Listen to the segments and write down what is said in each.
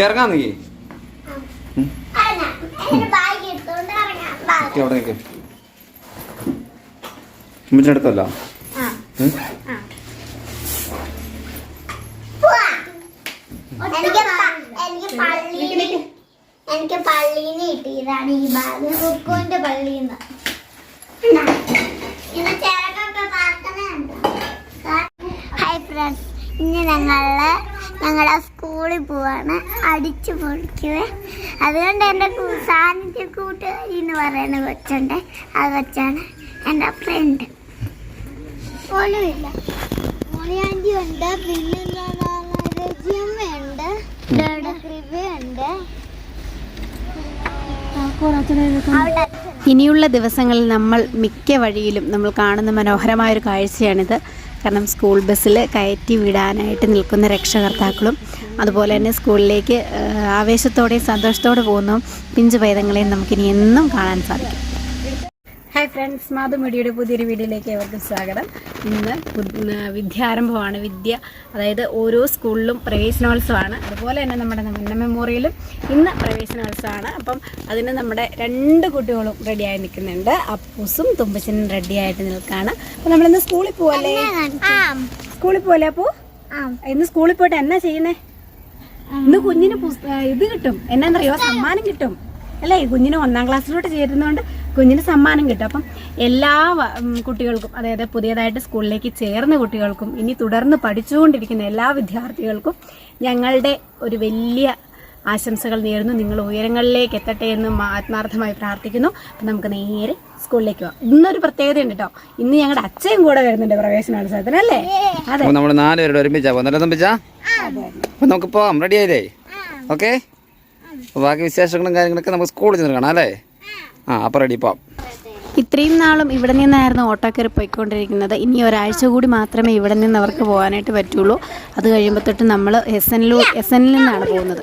ഇറങ്ങാൻ നീ അവിടെ നിൽക്ക് ഉമ്മച്ചിന്റെ അടുത്തല്ല? ആ, ആ. പോവാ. എനിക്ക് പള്ളിന്ന് കിട്ടിയതാണ് ഈ ബാഗ് കുക്കുവിന്റെ പള്ളിന്ന്. ഹായ് ഫ്രണ്ട്സ് ഇന്ന് ഞങ്ങൾ ഞങ്ങളുടെ സ്കൂളിൽ പോവാണ്. അടിച്ചു പൊളിക്കുവേ. അതുകൊണ്ട് എന്റെ സാന്നിധ്യ കൂട്ടുകാരി എന്ന് പറയുന്ന കൊച്ചുണ്ട്. ആ കൊച്ചാണ് എന്റെ ഫ്രണ്ട് മോളിയാന്റി ഉണ്ട്. പിന്നെ രജിയമ്മയുണ്ട് കൃപയുണ്ട് അവിടെ ഇനിയുള്ള ദിവസങ്ങളിൽ നമ്മൾ മിക്ക വഴിയിലും നമ്മൾ കാണുന്ന മനോഹരമായ ഒരു കാഴ്ചയാണിത്. കാരണം സ്കൂൾ ബസ്സിൽ കയറ്റി വിടാനായിട്ട് നിൽക്കുന്ന രക്ഷകർത്താക്കളും അതുപോലെ തന്നെ സ്കൂളിലേക്ക് ആവേശത്തോടെയും സന്തോഷത്തോടെ പോകുന്ന പിഞ്ചു പൈതങ്ങളെയും നമുക്കിനി എന്നും കാണാൻ സാധിക്കും. ഫ്രണ്ട്സ് മാധു മീഡിയയുടെ പുതിയൊരു വീഡിയോയിലേക്ക് ഏവർക്കും സ്വാഗതം. ഇന്ന് വിദ്യാരംഭമാണ് വിദ്യ. അതായത് ഓരോ സ്കൂളിലും പ്രവേശനോത്സവമാണ്. അതുപോലെ തന്നെ നമ്മുടെ മന്ന മെമ്മോറിയലും ഇന്ന് പ്രവേശനോത്സവമാണ്. അപ്പം അതിന് നമ്മുടെ രണ്ട് കുട്ടികളും റെഡിയായി നിൽക്കുന്നുണ്ട്. അപ്പൂസും തുമ്പച്ചനും റെഡിയായിട്ട് നിൽക്കുകയാണ് അപ്പം നമ്മളിന്ന് സ്കൂളിൽ പോവല്ലേ? സ്കൂളിൽ പോവല്ലേ അപ്പൂ? ഇന്ന് സ്കൂളിൽ പോയിട്ട് എന്നാ ചെയ്യുന്നേ? ഇന്ന് കുഞ്ഞിന് ഇത് കിട്ടും. എന്നാന്നറിയോ? സമ്മാനം കിട്ടും. അല്ലേ? കുഞ്ഞിന് ഒന്നാം ക്ലാസ്സിലോട്ട് ചേരുന്നതുകൊണ്ട് കുഞ്ഞിന് സമ്മാനം കിട്ടും. അപ്പം എല്ലാ കുട്ടികൾക്കും അതായത് പുതിയതായിട്ട് സ്കൂളിലേക്ക് ചേർന്ന കുട്ടികൾക്കും ഇനി തുടർന്ന് പഠിച്ചുകൊണ്ടിരിക്കുന്ന എല്ലാ വിദ്യാർത്ഥികൾക്കും ഞങ്ങളുടെ ഒരു വലിയ ആശംസകൾ നേരുന്നു. നിങ്ങൾ ഉയരങ്ങളിലേക്ക് എത്തട്ടെ എന്ന് ആത്മാർത്ഥമായി പ്രാർത്ഥിക്കുന്നു. അപ്പം നമുക്ക് നേരെ സ്കൂളിലേക്ക് പോകാം. ഇന്നൊരു പ്രത്യേകത ഉണ്ട് കേട്ടോ. ഇന്ന് ഞങ്ങളുടെ അച്ഛയും കൂടെ വരുന്നുണ്ട് പ്രവേശനോത്സവത്തിന് അല്ലേ? അതെ. അപ്പോൾ നമ്മൾ നാല് പേരുടെ ഒരുമിച്ചാ പോകുന്നില്ല തമ്പിച്ചാ? അപ്പോൾ നമുക്ക് പോവാം. റെഡി ആയില്ലേ? ഓക്കെ ബാക്കി വിശേഷങ്ങളും കാര്യങ്ങളൊക്കെ നമുക്ക് സ്കൂളിൽ ചെന്ന് കാണാം അല്ലേ? ആ അപ്പോൾ റെഡി പോവാം ഇത്രയും നാളും ഇവിടെ നിന്നായിരുന്നു ഓട്ടോ കയറി പോയിക്കൊണ്ടിരിക്കുന്നത്. ഇനി ഒരാഴ്ച കൂടി മാത്രമേ ഇവിടെ നിന്ന് അവർക്ക് പോകാനായിട്ട് പറ്റുള്ളൂ. അത് കഴിയുമ്പോൾ തൊട്ട് നമ്മൾ എസ് എനിലൂ എസ് എനിൽ നിന്നാണ് പോകുന്നത്.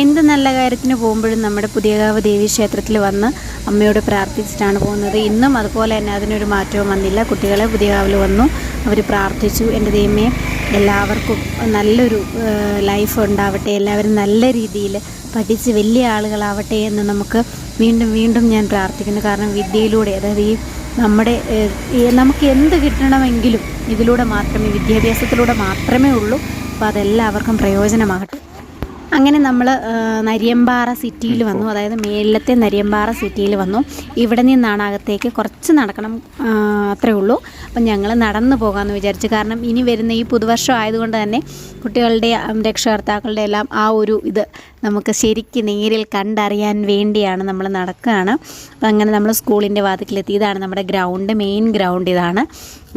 എന്ത് നല്ല കാര്യത്തിന് പോകുമ്പോഴും നമ്മുടെ പുതിയകാവ് ദേവി ക്ഷേത്രത്തിൽ വന്ന് അമ്മയോട് പ്രാർത്ഥിച്ചിട്ടാണ് പോകുന്നത്. ഇന്നും അതുപോലെ തന്നെ അതിനൊരു മാറ്റവും വന്നില്ല. കുട്ടികളെ പുതിയകാവിൽ വന്നു. അവർ പ്രാർത്ഥിച്ചു. എന്റെ ദൈവമേ എല്ലാവർക്കും നല്ലൊരു ലൈഫ് ഉണ്ടാവട്ടെ. എല്ലാവരും നല്ല രീതിയിൽ പഠിച്ച് വലിയ ആളുകളാവട്ടെ എന്ന് നമുക്ക് വീണ്ടും വീണ്ടും ഞാൻ പ്രാർത്ഥിക്കുന്നു. കാരണം വിദ്യയിലൂടെ അതായത് ഈ നമ്മുടെ നമുക്ക് എന്ത് കിട്ടണമെങ്കിലും ഇതിലൂടെ മാത്രമേ വിദ്യാഭ്യാസത്തിലൂടെ മാത്രമേ ഉള്ളൂ. അപ്പോൾ അതെല്ലാവർക്കും പ്രയോജനമാകട്ടെ. അങ്ങനെ നമ്മൾ നരിയമ്പാറ സിറ്റിയിൽ വന്നു. അതായത് മേലത്തെ നരിയമ്പാറ സിറ്റിയിൽ വന്നു. ഇവിടെ നിന്നാണ് അകത്തേക്ക് കുറച്ച് നടക്കണം അത്രേ ഉള്ളൂ. അപ്പം ഞങ്ങൾ നടന്നു പോകാമെന്ന് വിചാരിച്ചു. കാരണം ഇനി വരുന്ന ഈ പുതുവർഷം ആയതുകൊണ്ട് തന്നെ കുട്ടികളുടെ രക്ഷകർത്താക്കളുടെ എല്ലാം ആ ഒരു ഇത് നമുക്ക് ശരിക്ക് നേരിൽ കണ്ടറിയാൻ വേണ്ടിയാണ് നമ്മൾ നടക്കുകയാണ് അപ്പം അങ്ങനെ നമ്മൾ സ്കൂളിന്റെ വാതിക്കലെത്തി. ഇതാണ് നമ്മുടെ ഗ്രൗണ്ട് മെയിൻ ഗ്രൗണ്ട് ഇതാണ്.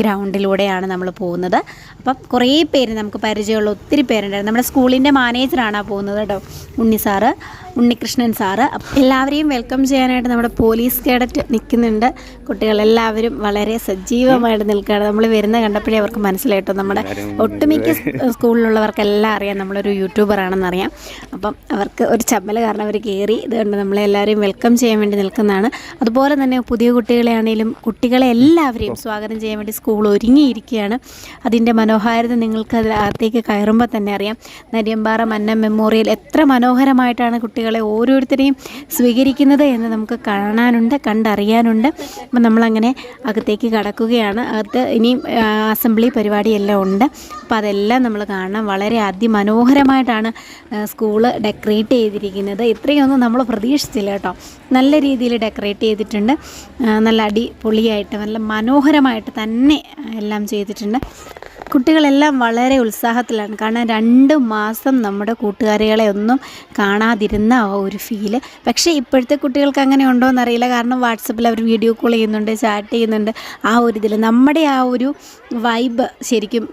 ഗ്രൗണ്ടിലൂടെയാണ് നമ്മൾ പോകുന്നത്. അപ്പം കുറേ പേര് നമുക്ക് പരിചയമുള്ള ഒത്തിരി പേരുണ്ടായിരുന്നു. നമ്മുടെ സ്കൂളിന്റെ മാനേജറാണ് പോകുന്നത് കേട്ടോ ഉണ്ണി സാറ്. ഉണ്ണികൃഷ്ണൻ സാറ്. എല്ലാവരെയും വെൽക്കം ചെയ്യാനായിട്ട് നമ്മുടെ പോലീസ് കേഡറ്റ് നിൽക്കുന്നുണ്ട്. കുട്ടികളെല്ലാവരും വളരെ സജീവമായിട്ട് നിൽക്കുകയാണ്. നമ്മൾ വരുന്ന കണ്ടപ്പോഴേ അവർക്ക് മനസ്സിലായിട്ടോ? നമ്മുടെ ഒട്ടുമിക്ക സ്കൂളിലുള്ളവർക്കെല്ലാം അറിയാം. നമ്മളൊരു യൂട്യൂബറാണെന്നറിയാം അപ്പം അവർക്ക് ഒരു ചമ്മൽ കാരണം അവർ കയറി ഇതുകൊണ്ട് നമ്മളെല്ലാവരെയും വെൽക്കം ചെയ്യാൻ വേണ്ടി നിൽക്കുന്നതാണ്. അതുപോലെ തന്നെ പുതിയ കുട്ടികളെ ആണെങ്കിലും കുട്ടികളെ എല്ലാവരെയും സ്വാഗതം ചെയ്യാൻ വേണ്ടി സ്കൂൾ ഒരുങ്ങിയിരിക്കുകയാണ്. അതിന്റെ മനോഹാരിത നിങ്ങൾക്ക് അതിനകത്തേക്ക് കയറുമ്പോൾ തന്നെ അറിയാം. നരിയമ്പാറ മന്ന മെമ്മോറിയൽ എത്ര മനോഹരമായിട്ടാണ് കുട്ടികളെ ഓരോരുത്തരെയും സ്വീകരിക്കുന്നത് എന്ന് നമുക്ക് കാണാനുണ്ട് കണ്ടറിയാനുണ്ട്. അപ്പം നമ്മളങ്ങനെ അകത്തേക്ക് കടക്കുകയാണ്. അകത്ത് ഇനിയും അസംബ്ലി പരിപാടിയെല്ലാം ഉണ്ട്. അപ്പം അതെല്ലാം നമ്മൾ കാണണം. വളരെ അതിമനോഹരമായിട്ടാണ് സ്കൂൾ ഡെക്കറേറ്റ് ചെയ്തിരിക്കുന്നത്. ഇത്രയൊന്നും നമ്മൾ പ്രതീക്ഷിച്ചില്ല കേട്ടോ. നല്ല രീതിയിൽ ഡെക്കറേറ്റ് ചെയ്തിട്ടുണ്ട്. നല്ല അടിപൊളിയായിട്ട് നല്ല മനോഹരമായിട്ട് തന്നെ എല്ലാം ചെയ്തിട്ടുണ്ട്. കുട്ടികളെല്ലാം വളരെ ഉത്സാഹത്തിലാണ്. കാരണം രണ്ട് മാസം നമ്മുടെ കൂട്ടുകാരികളെ ഒന്നും കാണാതിരുന്ന ആ ഒരു ഫീൽ പക്ഷേ ഇപ്പോഴത്തെ കുട്ടികൾക്ക് അങ്ങനെ ഉണ്ടോ എന്നറിയില്ല കാരണം വാട്സപ്പിൽ അവർ വീഡിയോ കോൾ ചെയ്യുന്നുണ്ട് ചാറ്റ് ചെയ്യുന്നുണ്ട്. ആ ഒരു ഇതിൽ നമ്മുടെ ആ ഒരു വൈബ് ശരിക്കും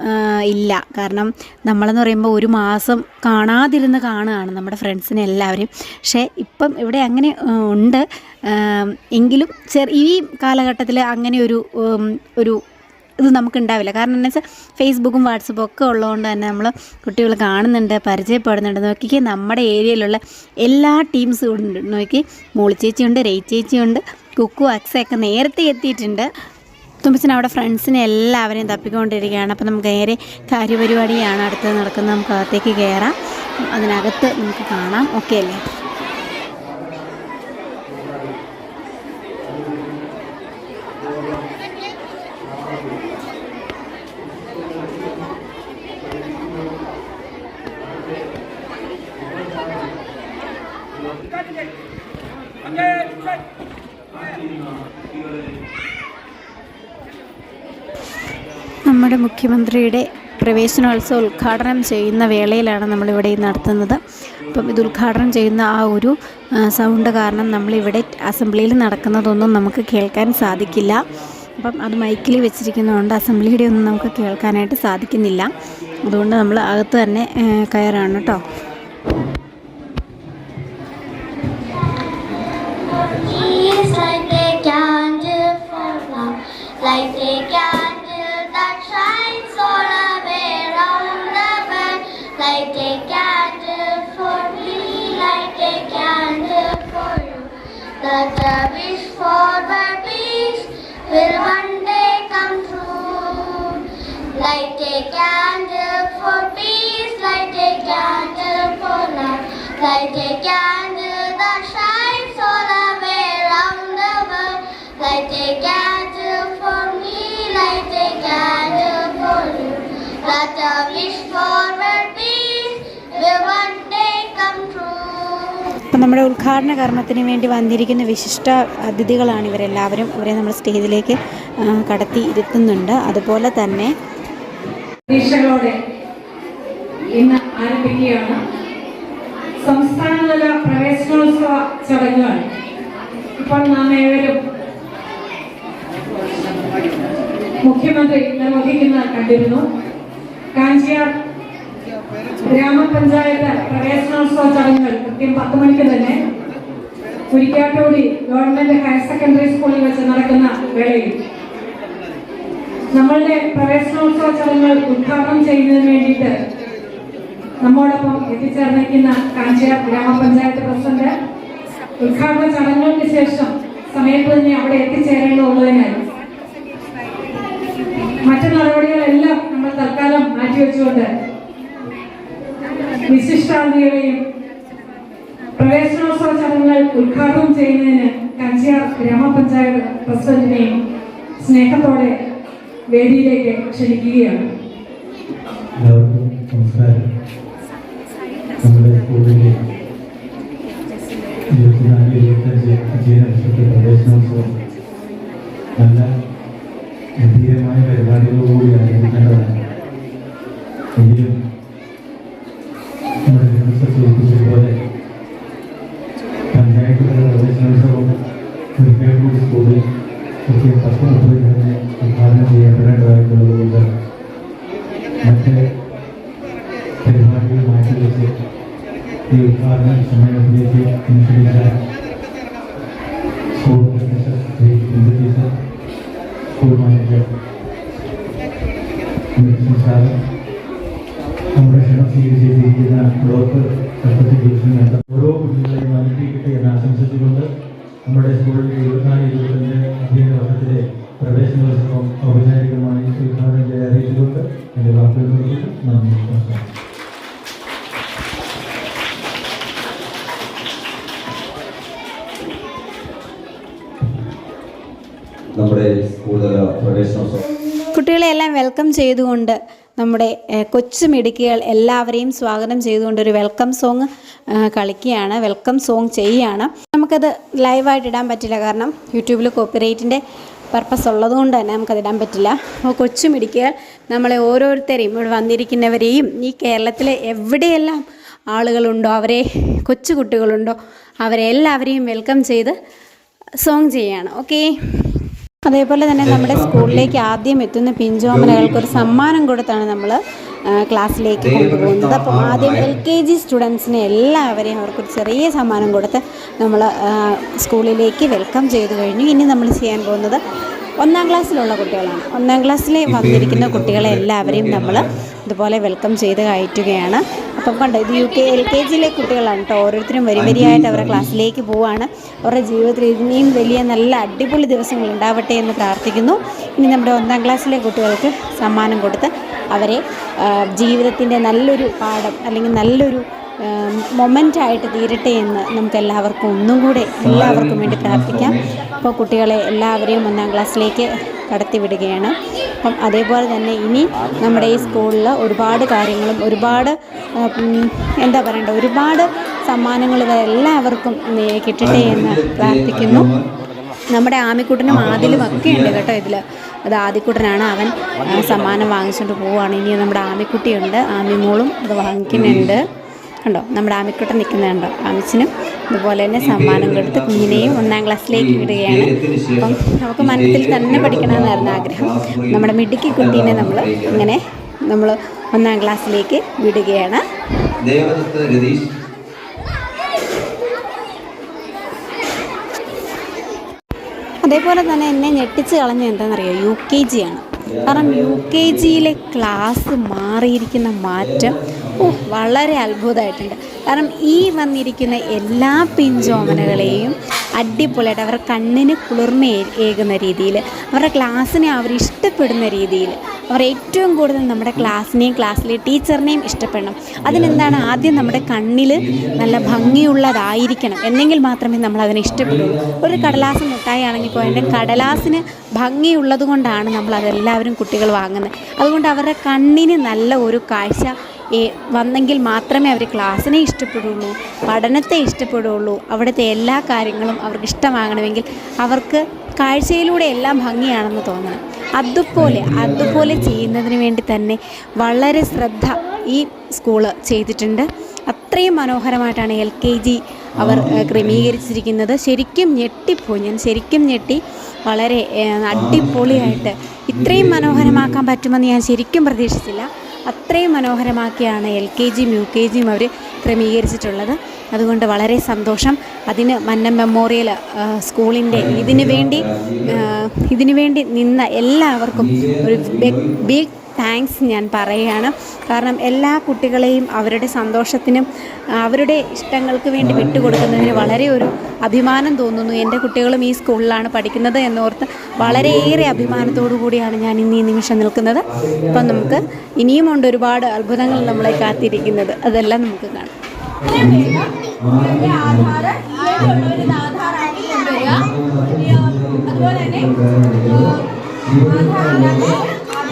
ഇല്ല. കാരണം നമ്മളെന്ന് പറയുമ്പോൾ ഒരു മാസം കാണാതിരുന്ന് കാണുകയാണ് നമ്മുടെ ഫ്രണ്ട്സിനെ എല്ലാവരും. പക്ഷേ ഇപ്പം ഇവിടെ അങ്ങനെ ഉണ്ട്. എങ്കിലും ചെറിയ ഈ കാലഘട്ടത്തിൽ അങ്ങനെ ഒരു ഒരു ഇത് നമുക്ക് ഉണ്ടാവില്ല കാരണം എന്താ വെച്ചാൽ ഫേസ്ബുക്കും വാട്സപ്പും ഒക്കെ ഉള്ളതുകൊണ്ട് തന്നെ നമ്മൾ കുട്ടികൾ കാണുന്നുണ്ട് പരിചയപ്പെടുന്നുണ്ട്. നോക്കിക്കേ നമ്മുടെ ഏരിയയിലുള്ള എല്ലാ ടീംസും ഉണ്ട്. നോക്കി മോളി രയിച്ചേച്ചിയുണ്ട് രയി ചേച്ചിയുണ്ട് കുക്കു അക്സയൊക്കെ നേരത്തെ എത്തിയിട്ടുണ്ട്. തുമ്പച്ചൻ അവിടെ ഫ്രണ്ട്സിനെ എല്ലാവരെയും തപ്പിക്കൊണ്ടിരിക്കുകയാണ്. അപ്പോൾ നമുക്ക് നേരെ കാര്യപരിപാടിയാണ് അടുത്ത് നടക്കുന്നത്. നമുക്ക് അകത്തേക്ക് കയറാം. അതിനകത്ത് നമുക്ക് കാണാം. ഓക്കെ അല്ലേ? നമ്മുടെ മുഖ്യമന്ത്രിയുടെ പ്രവേശനോത്സവം ഉദ്ഘാടനം ചെയ്യുന്ന വേളയിലാണ് നമ്മളിവിടെ നടത്തുന്നത്. അപ്പം ഇത് ഉദ്ഘാടനം ചെയ്യുന്ന ആ ഒരു സൗണ്ട് കാരണം നമ്മളിവിടെ അസംബ്ലിയിൽ നടക്കുന്നതൊന്നും നമുക്ക് കേൾക്കാൻ സാധിക്കില്ല. അപ്പം അത് മൈക്കിൽ വെച്ചിരിക്കുന്നതുകൊണ്ട് അസംബ്ലിയുടെ ഒന്നും നമുക്ക് കേൾക്കാനായിട്ട് സാധിക്കുന്നില്ല. അതുകൊണ്ട് നമ്മൾ അകത്ത് തന്നെ കയറാണ് കേട്ടോ. Like they a The wish for the peace will one day come true. Light a candle for peace, like a candle for love, like a candle. നമ്മുടെ ഉദ്ഘാടന കർമ്മത്തിന് വേണ്ടി വന്നിരിക്കുന്ന വിശിഷ്ട അതിഥികളാണ് ഇവരെല്ലാവരും. ഇവരെ നമ്മൾ സ്റ്റേജിലേക്ക് കടത്തി ഇരുത്തുന്നുണ്ട്. അതുപോലെ തന്നെ സംസ്ഥാനതല പ്രവേശനോത്സവ ചടങ്ങുകൾ. ഇപ്പോൾ നാം ഏവരും മുഖ്യമന്ത്രി നിർവഹിക്കുന്ന കണ്ടിരുന്നു. കാഞ്ചിയാർ ഗ്രാമപഞ്ചായത്ത് പ്രവേശനോത്സവ ചടങ്ങുകൾ കൃത്യം പത്ത് മണിക്ക് തന്നെ കുരിക്കാട്ടോടി ഗവൺമെന്റ് ഹയർ സെക്കൻഡറി സ്കൂളിൽ വെച്ച് നടക്കുന്ന വേളയിൽ. നമ്മളുടെ പ്രവേശനോത്സവ ചടങ്ങുകൾ ഉദ്ഘാടനം ചെയ്യുന്നതിന് വേണ്ടിയിട്ട് നമ്മോടൊപ്പം എത്തിച്ചേർന്നിരിക്കുന്ന കാഞ്ചിയാർ ഗ്രാമപഞ്ചായത്ത് പ്രസിഡന്റ്. ഉദ്ഘാടന ചടങ്ങുകൾക്ക് ശേഷം സമയത്ത് തന്നെ അവിടെ എത്തിച്ചേരേണ്ടതുള്ളതിനാൽ മറ്റു നടപടികളെല്ലാം നമ്മൾ തൽക്കാലം മാറ്റിവെച്ചുകൊണ്ട് വിശിഷ്ടാതിഥികളെയും പ്രവേശനോത്സവ ചടങ്ങുകൾ ഉദ്ഘാടനം ചെയ്യുന്നതിന് കഞ്ചിയാർ ഗ്രാമപഞ്ചായത്ത് പ്രസിഡന്റിനെയും സ്നേഹത്തോടെ വേദിയിലേക്ക് ക്ഷണിക്കുകയാണ്. നമസ്കാരം. നമ്മുടെ സ്കൂളിലെ ഇരുപത്തിനാല് ഇരുപത്തഞ്ച് പരിപാടികളോടുകൂടി ആരംഭിക്കേണ്ടതാണ്. സമ്മേളനത്തിലേക്ക് ക്ഷണിച്ച സ്കൂൾ ടീച്ചർ സ്കൂൾ മാനേജർ നമ്മുടെ ക്ഷണം സ്വീകരിച്ചിരിക്കുന്ന ബ്ലോക്ക് കൽപ്പത്തി ഡിവിഷൻ ഓരോ കുട്ടികളെയും അനുഗ്രഹിക്കട്ടെ എന്ന് ആശംസിച്ചുകൊണ്ട് നമ്മുടെ സ്കൂളിലെ ഇരുപത്തിനാല് ഇരുപത്തഞ്ച് അധ്യയന വർഷത്തിലെ പ്രവേശനോത്സവം ഔപചാരികമായി ഉദ്ഘാടനം എന്റെ വാക്കുകൾ നന്ദി നമസ്കാരം. നമ്മുടെ കുട്ടികളെ എല്ലാം വെൽക്കം ചെയ്തുകൊണ്ട് നമ്മുടെ കൊച്ചു മിടുക്കികൾ എല്ലാവരെയും സ്വാഗതം ചെയ്തുകൊണ്ട് ഒരു വെൽക്കം സോങ് കളിക്കുകയാണ്. വെൽക്കം സോങ് ചെയ്യുകയാണ്. നമുക്കത് ലൈവായിട്ട് ഇടാൻ പറ്റില്ല. കാരണം യൂട്യൂബിൽ കോപ്പിറൈറ്റിന്റെ പർപ്പസ് ഉള്ളത് കൊണ്ട് തന്നെ നമുക്കത് ഇടാൻ പറ്റില്ല. അപ്പോൾ കൊച്ചു മിടുക്കികൾ നമ്മളെ ഓരോരുത്തരെയും ഇവിടെ വന്നിരിക്കുന്നവരെയും ഈ കേരളത്തിലെ എവിടെയെല്ലാം ആളുകളുണ്ടോ അവരെ കൊച്ചു കുട്ടികളുണ്ടോ അവരെ എല്ലാവരെയും വെൽക്കം ചെയ്ത് സോങ് ചെയ്യുകയാണ്. ഓക്കേ അതേപോലെ തന്നെ നമ്മുടെ സ്കൂളിലേക്ക് ആദ്യം എത്തുന്ന പിഞ്ചോമനകൾക്ക് ഒരു സമ്മാനം കൊടുത്താണ് നമ്മൾ ക്ലാസ്സിലേക്ക് കൊണ്ടുപോകുന്നത്. അപ്പോൾ ആദ്യം എൽ കെ ജി സ്റ്റുഡൻസിനെ എല്ലാവരെയും അവർക്കൊരു ചെറിയ സമ്മാനം കൊടുത്ത് നമ്മൾ സ്കൂളിലേക്ക് വെൽക്കം ചെയ്തു കഴിഞ്ഞു. ഇനി നമ്മൾ ചെയ്യാൻ പോകുന്നത് ഒന്നാം ക്ലാസ്സിലുള്ള കുട്ടികളാണ്. ഒന്നാം ക്ലാസ്സിൽ വന്നിരിക്കുന്ന കുട്ടികളെ എല്ലാവരെയും നമ്മൾ ഇതുപോലെ വെൽക്കം ചെയ്ത് കയറ്റുകയാണ്. അപ്പം കണ്ടോ ഇത് യു കെ എൽ കെ ജിയിലെ കുട്ടികളാണ് കേട്ടോ ഓരോരുത്തരും വരി വരിയായിട്ട് അവരുടെ ക്ലാസ്സിലേക്ക് പോവുകയാണ് അവരുടെ ജീവിതത്തിൽ ഇനിയും വലിയ നല്ല അടിപൊളി ദിവസങ്ങൾ ഉണ്ടാവട്ടെ എന്ന് പ്രാർത്ഥിക്കുന്നു. ഇനി നമ്മുടെ ഒന്നാം ക്ലാസ്സിലെ കുട്ടികൾക്ക് സമ്മാനം കൊടുത്ത് അവരെ ജീവിതത്തിന്റെ നല്ലൊരു പാഠം അല്ലെങ്കിൽ നല്ലൊരു മൊമെന്റായിട്ട് തീരട്ടെ എന്ന് നമുക്ക് എല്ലാവർക്കും ഒന്നും കൂടെ എല്ലാവർക്കും വേണ്ടി പ്രാർത്ഥിക്കാം. അപ്പോൾ കുട്ടികളെ എല്ലാവരെയും ഒന്നാം ക്ലാസ്സിലേക്ക് കടത്തിവിടുകയാണ്. അപ്പം അതേപോലെ തന്നെ ഇനി നമ്മുടെ ഈ സ്കൂളിൽ ഒരുപാട് കാര്യങ്ങളും ഒരുപാട് എന്താ പറയണ്ട ഒരുപാട് സമ്മാനങ്ങൾ എല്ലാവർക്കും കിട്ടട്ടെ എന്ന് പ്രാർത്ഥിക്കുന്നു. നമ്മുടെ ആമിക്കുട്ടനും ആദിലും ഒക്കെ ഉണ്ട് കേട്ടോ ഇതിൽ അത് ആദിക്കുട്ടനാണ് അവൻ സമ്മാനം വാങ്ങിച്ചുകൊണ്ട് പോവുകയാണ് ഇനി നമ്മുടെ ആമിക്കുട്ടിയുണ്ട് ആമിമോളും അത് വാങ്ങിക്കുന്നുണ്ട്. കണ്ടോ നമ്മുടെ ആമിക്കുട്ടൻ നിൽക്കുന്നുണ്ടോ ആമിച്ചിനും ഇതുപോലെ തന്നെ സമ്മാനം കൊടുത്ത് കുഞ്ഞിനെയും ഒന്നാം ക്ലാസ്സിലേക്ക് വിടുകയാണ്. അപ്പം നമുക്ക് മനസ്സിൽ തന്നെ പഠിക്കണമെന്നായിരുന്നു ആഗ്രഹം. നമ്മുടെ മിടുക്കി കുട്ടീനെ നമ്മൾ ഇങ്ങനെ നമ്മൾ ഒന്നാം ക്ലാസ്സിലേക്ക് വിടുകയാണ്. അതേപോലെ തന്നെ എന്നെ ഞെട്ടിച്ച് കളഞ്ഞ എന്താണെന്നറിയോ? യു കെ ജി ആണ്. കാരണം യു കെ ജിയിലെ ക്ലാസ് മാറിയിരിക്കുന്ന മാറ്റം ഓ വളരെ അത്ഭുതമായിട്ടുണ്ട്. കാരണം ഈ വന്നിരിക്കുന്ന എല്ലാ പിഞ്ചോമനകളെയും അടിപൊളിയായിട്ട് അവരുടെ കണ്ണിന് കുളിർമ ഏകുന്ന രീതിയിൽ അവരുടെ ക്ലാസ്സിനെ അവർ ഇഷ്ടപ്പെടുന്ന രീതിയിൽ അവർ ഏറ്റവും കൂടുതൽ നമ്മുടെ ക്ലാസ്സിനെയും ക്ലാസ്സിലെ ടീച്ചറിനെയും ഇഷ്ടപ്പെടണം. അതിനെന്താണ് ആദ്യം നമ്മുടെ കണ്ണിൽ നല്ല ഭംഗിയുള്ളതായിരിക്കണം എന്നെങ്കിൽ മാത്രമേ നമ്മൾ അതിനെ ഇഷ്ടപ്പെടുള്ളൂ. ഒരു കടലാസ് മുട്ടായി ആണെങ്കിൽ പോയാലും കടലാസിന് ഭംഗിയുള്ളത് കൊണ്ടാണ് നമ്മൾ അതെല്ലാവരും കുട്ടികൾ വാങ്ങുന്നത്. അതുകൊണ്ട് അവരുടെ കണ്ണിന് നല്ല ഒരു കാഴ്ച വന്നെങ്കിൽ മാത്രമേ അവർ ക്ലാസ്സിനെ ഇഷ്ടപ്പെടുള്ളൂ പഠനത്തെ ഇഷ്ടപ്പെടുള്ളൂ അവിടുത്തെ എല്ലാ കാര്യങ്ങളും അവർക്ക് ഇഷ്ടമാകണമെങ്കിൽ അവർക്ക് കാഴ്ചയിലൂടെ എല്ലാം ഭംഗിയാണെന്ന് തോന്നണം. അതുപോലെ അതുപോലെ ചെയ്യുന്നതിന് വേണ്ടി തന്നെ വളരെ ശ്രദ്ധ ഈ സ്കൂൾ ചെയ്തിട്ടുണ്ട്. അത്രയും മനോഹരമായിട്ടാണ് എൽ കെ ജി അവർ ക്രമീകരിച്ചിരിക്കുന്നത്. ശരിക്കും ഞെട്ടിപ്പോയി ഞാൻ ശരിക്കും ഞെട്ടി. വളരെ അടിപൊളിയായിട്ട്. ഇത്രയും മനോഹരമാക്കാൻ പറ്റുമെന്ന് ഞാൻ ശരിക്കും പ്രതീക്ഷിച്ചില്ല. അത്രയും മനോഹരമാക്കിയാണ് എൽ കെ ജിയും യു കെ ജിയും അവർ ക്രമീകരിച്ചിട്ടുള്ളത്. അതുകൊണ്ട് വളരെ സന്തോഷം. അതിന് മന്നം മെമ്മോറിയൽ സ്കൂളിന്റെ ഇതിനു വേണ്ടി ഇതിനു വേണ്ടി നിന്ന എല്ലാവർക്കും ഒരു ബിഗ് താങ്ക്സ് ഞാൻ പറയുകയാണ്. കാരണം എല്ലാ കുട്ടികളെയും അവരുടെ സന്തോഷത്തിനും അവരുടെ ഇഷ്ടങ്ങൾക്ക് വേണ്ടി വിട്ടുകൊടുക്കുന്നതിന് വളരെ ഒരു അഭിമാനം തോന്നുന്നു. എന്റെ കുട്ടികളും ഈ സ്കൂളിലാണ് പഠിക്കുന്നത് എന്നോർത്ത് വളരെയേറെ അഭിമാനത്തോടു കൂടിയാണ് ഞാൻ ഇന്ന് ഈ നിമിഷം നിൽക്കുന്നത്. അപ്പം നമുക്ക് ഇനിയുമുണ്ട് ഒരുപാട് അത്ഭുതങ്ങൾ നമ്മളെ കാത്തിരിക്കുന്നത്. അതെല്ലാം നമുക്ക് കാണാം.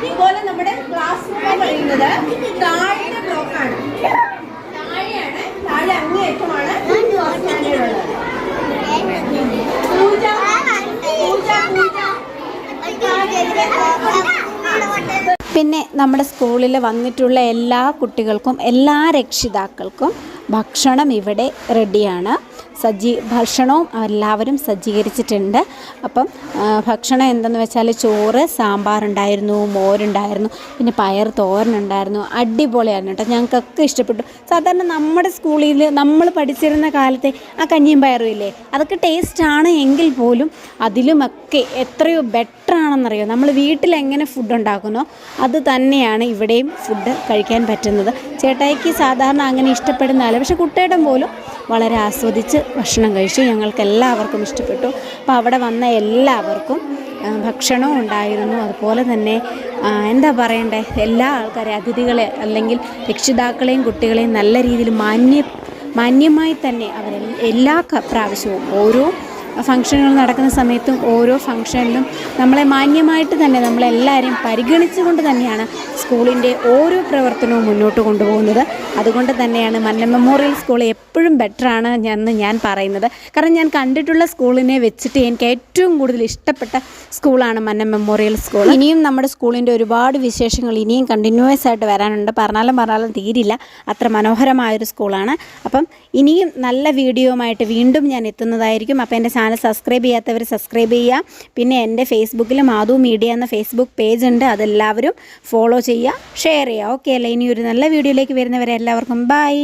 ഇതുപോലെ നമ്മുടെ ക്ലാസ് റൂം പറയുന്നത് താഴത്തെ ബ്ലോക്കാണ് താഴെയാണ് താഴെ അങ്ങേയറ്റമാണ് സ്റ്റാൻഡേർഡ് ഉള്ളത് പൂജ പൂജ പൂജ പിന്നെ നമ്മുടെ സ്കൂളിൽ വന്നിട്ടുള്ള എല്ലാ കുട്ടികൾക്കും എല്ലാ രക്ഷിതാക്കൾക്കും ഭക്ഷണം ഇവിടെ റെഡിയാണ് സജ്ജീ ഭക്ഷണവും എല്ലാവരും സജ്ജീകരിച്ചിട്ടുണ്ട്. അപ്പം ഭക്ഷണം എന്തെന്ന് വെച്ചാൽ ചോറ് സാമ്പാറുണ്ടായിരുന്നു മോരുണ്ടായിരുന്നു പിന്നെ പയർ തോരനുണ്ടായിരുന്നു അടിപൊളിയായിരുന്നു കേട്ടോ. ഞങ്ങൾക്കൊക്കെ ഇഷ്ടപ്പെട്ടു. സാധാരണ നമ്മുടെ സ്കൂളിൽ നമ്മൾ പഠിച്ചിരുന്ന കാലത്തെ ആ കഞ്ഞിയും പയറും ഇല്ലേ? അതൊക്കെ ടേസ്റ്റാണ് എങ്കിൽ പോലും അതിലുമൊക്കെ എത്രയോ ബെറ്റർ ആണെന്നറിയോ? നമ്മൾ വീട്ടിൽ എങ്ങനെ ഫുഡ് ഉണ്ടാക്കുന്നോ അത് തന്നെയാണ് ഇവിടെയും ഫുഡ് കഴിക്കാൻ പറ്റുന്നത്. ചേട്ടായിക്ക് സാധാരണ അങ്ങനെ ഇഷ്ടപ്പെടുന്നതല്ല പക്ഷെ കുട്ടേടം പോലും വളരെ ആസ്വദിച്ച് ഭക്ഷണം കഴിച്ചു. ഞങ്ങൾക്ക് എല്ലാവർക്കും ഇഷ്ടപ്പെട്ടു. അപ്പോൾ അവിടെ വന്ന എല്ലാവർക്കും ഭക്ഷണവും ഉണ്ടായിരുന്നു. അതുപോലെ തന്നെ എന്താ പറയണ്ടേ? എല്ലാ ആൾക്കാരെയും അതിഥികളെ അല്ലെങ്കിൽ രക്ഷിതാക്കളെയും കുട്ടികളെയും നല്ല രീതിയിൽ മാന്യ മാന്യമായി തന്നെ അവർ എല്ലാ പ്രാവശ്യവും ഓരോ ഫംഗ്ഷനുകൾ നടക്കുന്ന സമയത്തും ഓരോ ഫംഗ്ഷനിലും നമ്മളെ മാന്യമായിട്ട് തന്നെ നമ്മളെല്ലാവരെയും പരിഗണിച്ചുകൊണ്ട് തന്നെയാണ് സ്കൂളിന്റെ ഓരോ പ്രവർത്തനവും മുന്നോട്ട് കൊണ്ടുപോകുന്നത്. അതുകൊണ്ട് തന്നെയാണ് മന്നം മെമ്മോറിയൽ സ്കൂൾ എപ്പോഴും ബെറ്ററാണ് എന്ന് ഞാൻ പറയുന്നത്. കാരണം ഞാൻ കണ്ടിട്ടുള്ള സ്കൂളിനെ വെച്ചിട്ട് എനിക്ക് ഏറ്റവും കൂടുതൽ ഇഷ്ടപ്പെട്ട സ്കൂളാണ് മന്നം മെമ്മോറിയൽ സ്കൂൾ. ഇനിയും നമ്മുടെ സ്കൂളിന്റെ ഒരുപാട് വിശേഷങ്ങൾ ഇനിയും കണ്ടിന്യൂസ് ആയിട്ട് വരാനുണ്ട്. പറഞ്ഞാലും പറഞ്ഞാലും തീരില്ല. അത്ര മനോഹരമായൊരു സ്കൂളാണ്. അപ്പം ഇനിയും നല്ല വീഡിയോയുമായിട്ട് വീണ്ടും ഞാൻ എത്തുന്നതായിരിക്കും. അപ്പോൾ എന്റെ ചാനൽ സബ്സ്ക്രൈബ് ചെയ്യാത്തവർ സബ്സ്ക്രൈബ് ചെയ്യുക. പിന്നെ എന്റെ ഫേസ്ബുക്കിൽ മാധു മീഡിയ എന്ന ഫേസ്ബുക്ക് പേജ് ഉണ്ട്. അതെല്ലാവരും ഫോളോ ചെയ്യുക ഷെയർ ചെയ്യുക. ഓക്കെ അല്ലേ? ഇനി ഒരു നല്ല വീഡിയോയിലേക്ക് വരുന്നവരെ എല്ലാവർക്കും ബൈ.